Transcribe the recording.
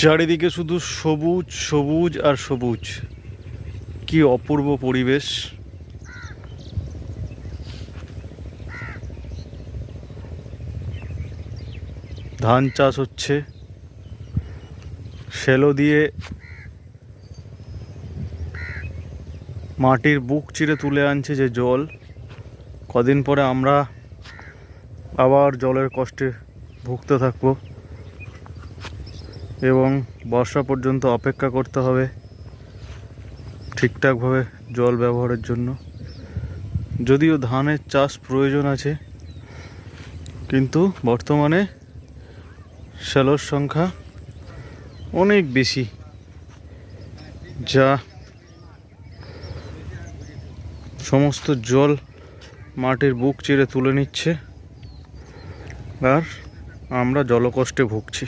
চারিদিকে শুধু সবুজ সবুজ আর সবুজ। কি অপূর্ব পরিবেশ। ধান চাষ হচ্ছে। শ্যালো দিয়ে মাটির বুক চিরে তুলে আনছে যে জল। কদিন পরে আমরা আবার জলের কষ্টে ভুগতে থাকব। এবং বর্ষা পর্যন্ত অপেক্ষা করতে হবে ঠিকঠাকভাবে জল ব্যবহারের জন্য। যদিও ধানের চাষ প্রয়োজন আছে, কিন্তু বর্তমানে শ্যালোর সংখ্যা অনেক বেশি, যা সমস্ত জল মাটির বুক চিরে তুলে নিচ্ছে, আর আমরা জলকষ্টে ভুগছি।